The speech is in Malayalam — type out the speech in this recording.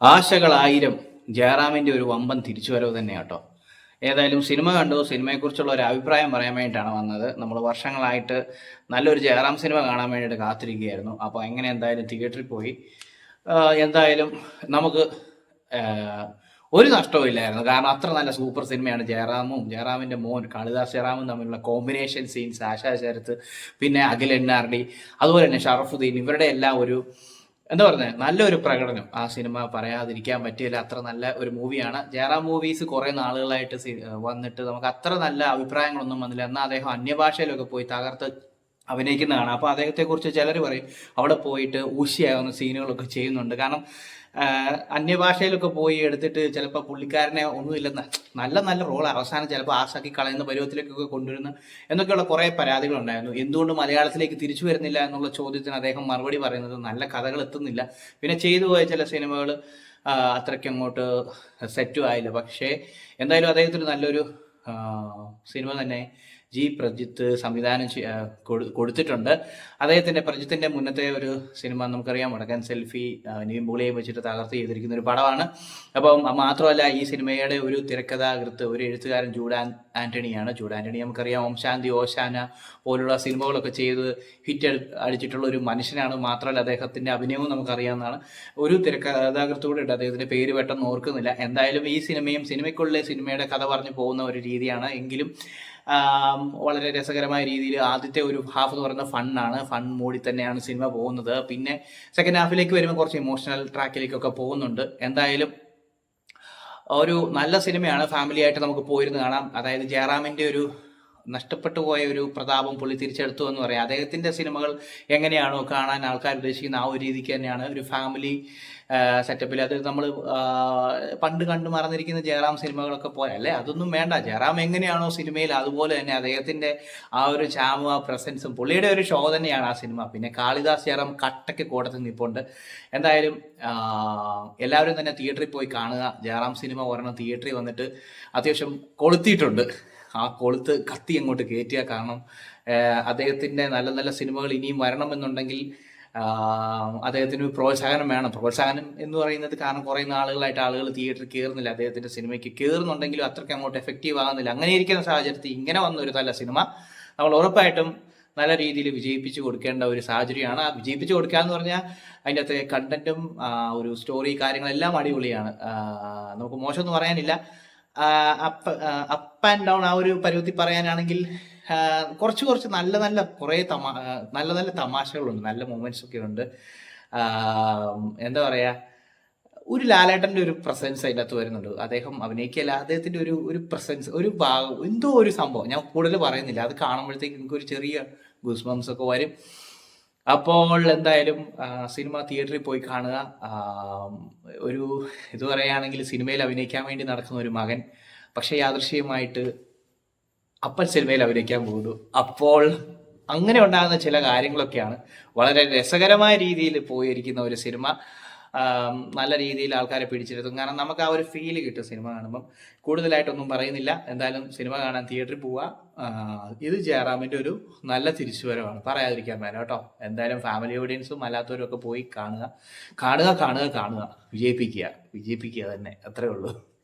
ആശകളായിരം ജയറാമിന്റെ ഒരു വമ്പൻ തിരിച്ചുവരവ് തന്നെ കേട്ടോ ഏതായാലും സിനിമ കണ്ടു. സിനിമയെക്കുറിച്ചുള്ള ഒരു അഭിപ്രായം പറയാൻ വേണ്ടിയിട്ടാണ് വന്നത്. നമ്മൾ വർഷങ്ങളായിട്ട് നല്ലൊരു ജയറാം സിനിമ കാണാൻ വേണ്ടിയിട്ട് കാത്തിരിക്കുകയായിരുന്നു. അപ്പോൾ എങ്ങനെ എന്തായാലും തിയേറ്ററിൽ പോയി. എന്തായാലും നമുക്ക് ഒരു നഷ്ടവും ഇല്ലായിരുന്നു. കാരണം അത്ര നല്ല സൂപ്പർ സിനിമയാണ് ജയറാമും ജയറാമിന്റെ മോൻ കാളിദാസ് ജയറാമും തമ്മിലുള്ള കോമ്പിനേഷൻ സീൻസ് ആശാ പിന്നെ അഖിൽ എണ്ണാർഡി അതുപോലെ തന്നെ ഷറഫുദ്ദീൻ ഇവരുടെ എല്ലാം ഒരു എന്താ പറഞ്ഞത് നല്ലൊരു പ്രകടനം. ആ സിനിമ പറയാതിരിക്കാൻ പറ്റിയില്ല. അത്ര നല്ല ഒരു മൂവിയാണ്. ജയറാം മൂവീസ് കുറെ നാളുകളായിട്ട് വന്നിട്ട് നമുക്ക് അത്ര നല്ല അഭിപ്രായങ്ങളൊന്നും വന്നില്ല. എന്നാൽ അദ്ദേഹം അന്യഭാഷയിലൊക്കെ പോയി തകർത്ത് അഭിനയിക്കുന്നതാണ്. അപ്പോൾ അദ്ദേഹത്തെക്കുറിച്ച് ചിലർ പറയും അവിടെ പോയിട്ട് ഊശിയാവുന്ന സീനുകളൊക്കെ ചെയ്യുന്നുണ്ട്. കാരണം അന്യഭാഷയിലൊക്കെ പോയി എടുത്തിട്ട് ചിലപ്പോൾ പുള്ളിക്കാരനെ ഒന്നുമില്ലെന്ന് നല്ല നല്ല റോൾ അവസാനം ചിലപ്പോൾ ആസാക്കി കളയുന്ന പരുവത്തിലേക്കൊക്കെ കൊണ്ടുവരുന്ന എന്നൊക്കെയുള്ള കുറേ പരാതികളുണ്ടായിരുന്നു. എന്തുകൊണ്ട് മലയാളത്തിലേക്ക് തിരിച്ചു വരുന്നില്ല എന്നുള്ള ചോദ്യത്തിന് അദ്ദേഹം മറുപടി പറയുന്നത് നല്ല കഥകൾ എത്തുന്നില്ല. പിന്നെ ചെയ്തു പോയ ചില സിനിമകൾ അത്രയ്ക്ക് അങ്ങോട്ട് സെറ്റും ആയില്ല. പക്ഷേ എന്തായാലും അദ്ദേഹത്തിന് നല്ലൊരു സിനിമ തന്നെ ജി പ്രജിത്ത് സംവിധാനം കൊടുത്തിട്ടുണ്ട്. അദ്ദേഹത്തിന്റെ പ്രജിത്തിന്റെ മുന്നത്തെ ഒരു സിനിമ നമുക്കറിയാം വടക്കൻ സെൽഫി നീമ്പുളിയെ വെച്ചിട്ട് തകർത്ത് ചെയ്തിരിക്കുന്ന ഒരു പടമാണ്. അപ്പം മാത്രമല്ല ഈ സിനിമയുടെ ഒരു തിരക്കഥാകൃത്ത് ഒരു എഴുത്തുകാരൻ ജൂഡാൻ ആന്റണിയാണ് ആന്റണിയാണ്. ജൂഡ് ആന്റണി നമുക്കറിയാം ഓം ശാന്തി ഓശാന പോലുള്ള സിനിമകളൊക്കെ ചെയ്ത് ഹിറ്റ് അടിച്ചിട്ടുള്ള ഒരു മനുഷ്യനാണ്. മാത്രമല്ല അദ്ദേഹത്തിന്റെ അഭിനയവും നമുക്കറിയാവുന്നതാണ്. ഒരു തിരക്കഥാകൃത്തോടെ ഉണ്ട്. അദ്ദേഹത്തിന്റെ പേര് പെട്ടെന്ന് ഓർക്കുന്നില്ല. എന്തായാലും ഈ സിനിമയും സിനിമയ്ക്കുള്ളിലെ സിനിമയുടെ കഥ പറഞ്ഞു പോകുന്ന ഒരു രീതിയാണ്. എങ്കിലും വളരെ രസകരമായ രീതിയിൽ ആദ്യത്തെ ഒരു ഹാഫ് എന്ന് പറയുന്ന ഫണ്ണാണ് ഫൺ മൂടി തന്നെയാണ് സിനിമ പോകുന്നത്. പിന്നെ സെക്കൻഡ് ഹാഫിലേക്ക് വരുമ്പോൾ കുറച്ച് ഇമോഷണൽ ട്രാക്കിലേക്കൊക്കെ പോകുന്നുണ്ട്. എന്തായാലും ഒരു നല്ല സിനിമയാണ് ഫാമിലി ആയിട്ട് നമുക്ക് പോയിരുന്ന് കാണാം. അതായത് ജയറാമിന്റെ ഒരു നഷ്ടപ്പെട്ടു പോയ ഒരു പ്രതാപം പുള്ളി തിരിച്ചെടുത്തു എന്ന് പറയാം. അദ്ദേഹത്തിന്റെ സിനിമകൾ എങ്ങനെയാണോ കാണാൻ ആൾക്കാർ ഉദ്ദേശിക്കുന്ന ആ ഒരു രീതിക്ക് തന്നെയാണ് ഒരു ഫാമിലി സെറ്റപ്പിൽ അത് നമ്മൾ പണ്ട് കണ്ടു മറന്നിരിക്കുന്ന ജയറാം സിനിമകളൊക്കെ പോലെ അല്ലേ? അതൊന്നും വേണ്ട. ജയറാം എങ്ങനെയാണോ സിനിമയിൽ അതുപോലെ തന്നെ അദ്ദേഹത്തിന്റെ ആ ഒരു ചാമ പ്രസൻസും പുള്ളിയുടെ ഒരു ഷോ തന്നെയാണ് ആ സിനിമ. പിന്നെ കാളിദാസ് ജയറാം കട്ടയ്ക്ക് കൂടത്തിൽ നിൽപ്പുണ്ട് എന്തായാലും എല്ലാവരും തന്നെ തിയേറ്ററിൽ പോയി കാണുക. ജയറാം സിനിമ ഒരെണ്ണം തിയേറ്ററിൽ വന്നിട്ട് അത്യാവശ്യം കൊളുത്തിയിട്ടുണ്ട്. ആ കൊളുത്ത് കത്തി അങ്ങോട്ട് കയറ്റുക കാരണം അദ്ദേഹത്തിന്റെ നല്ല നല്ല സിനിമകൾ ഇനിയും വരണമെന്നുണ്ടെങ്കിൽ അദ്ദേഹത്തിന് പ്രോത്സാഹനം വേണം. പ്രോത്സാഹനം എന്ന് പറയുന്നത് കാരണം കുറേ നാളുകളായിട്ട് ആളുകൾ തിയേറ്ററിൽ കയറുന്നില്ല അദ്ദേഹത്തിന്റെ സിനിമയ്ക്ക് കയറുന്നുണ്ടെങ്കിലും അത്രയ്ക്ക് അങ്ങോട്ട് എഫക്റ്റീവ് ആകുന്നില്ല. അങ്ങനെ ഇരിക്കുന്ന സാഹചര്യത്തിൽ ഇങ്ങനെ വന്ന ഒരു നല്ല സിനിമ നമ്മൾ ഉറപ്പായിട്ടും നല്ല രീതിയിൽ വിജയിപ്പിച്ചു കൊടുക്കേണ്ട ഒരു സാഹചര്യമാണ്. ആ വിജയിപ്പിച്ചു കൊടുക്കുക എന്ന് പറഞ്ഞാൽ അതിന്റെ അകത്തെ കണ്ടന്റും ഒരു സ്റ്റോറി കാര്യങ്ങളെല്ലാം അടിപൊളിയാണ്. നമുക്ക് മോശമൊന്നും പറയാനില്ല. അപ്പ് അപ്പ് ആൻഡ് ഡൗൺ ആ ഒരു പരുവത്തിൽ പറയാനാണെങ്കിൽ കുറച്ച് കുറച്ച് നല്ല നല്ല കുറേ തമാ നല്ല നല്ല തമാശകളുണ്ട് നല്ല മൊമെന്റ്സ് ഒക്കെ ഉണ്ട്. എന്താ പറയാ ഒരു ലാലേട്ടന്റെ ഒരു പ്രസൻസ് അതിന്റെ അകത്ത് വരുന്നുണ്ട്. അദ്ദേഹം അഭിനയിക്കല്ല അദ്ദേഹത്തിന്റെ ഒരു ഒരു പ്രസൻസ് ഒരു ഭാഗം എന്തോ ഒരു സംഭവം. ഞാൻ കൂടുതൽ പറയുന്നില്ല. അത് കാണുമ്പോഴത്തേക്ക് ഒരു ചെറിയ ഗുസ്മംസ് ഒക്കെ വരും. അപ്പോൾ എന്തായാലും സിനിമ തിയേറ്ററിൽ പോയി കാണുക. ഒരു ഇത് പറയുകയാണെങ്കിൽ സിനിമയിൽ അഭിനയിക്കാൻ വേണ്ടി നടക്കുന്ന ഒരു മകൻ പക്ഷെ യാദൃശ്യമായിട്ട് അപ്പൻ സിനിമയിൽ അഭിനയിക്കാൻ പോകുന്നു. അപ്പോൾ അങ്ങനെ ഉണ്ടാകുന്ന ചില കാര്യങ്ങളൊക്കെയാണ് വളരെ രസകരമായ രീതിയിൽ പോയിരിക്കുന്ന ഒരു സിനിമ. നല്ല രീതിയിൽ ആൾക്കാരെ പിടിച്ചിരുത്തും. കാരണം നമുക്ക് ആ ഒരു ഫീൽ കിട്ടും സിനിമ കാണുമ്പം. കൂടുതലായിട്ടൊന്നും പറയുന്നില്ല. എന്തായാലും സിനിമ കാണാൻ തിയേറ്ററിൽ പോവുക ഇത് ജയറാമിന്റെ ഒരു നല്ല തിരിച്ചുവരവാണ്. പറയാതിരിക്കാൻ മേല കേട്ടോ. എന്തായാലും ഫാമിലി ഓഡിയൻസും അല്ലാത്തവരും ഒക്കെ പോയി കാണുക. കാണുക കാണുക കാണുക. വിജയിപ്പിക്കുക. വിജയിപ്പിക്കുക തന്നെ. അത്രേ ഉള്ളൂ.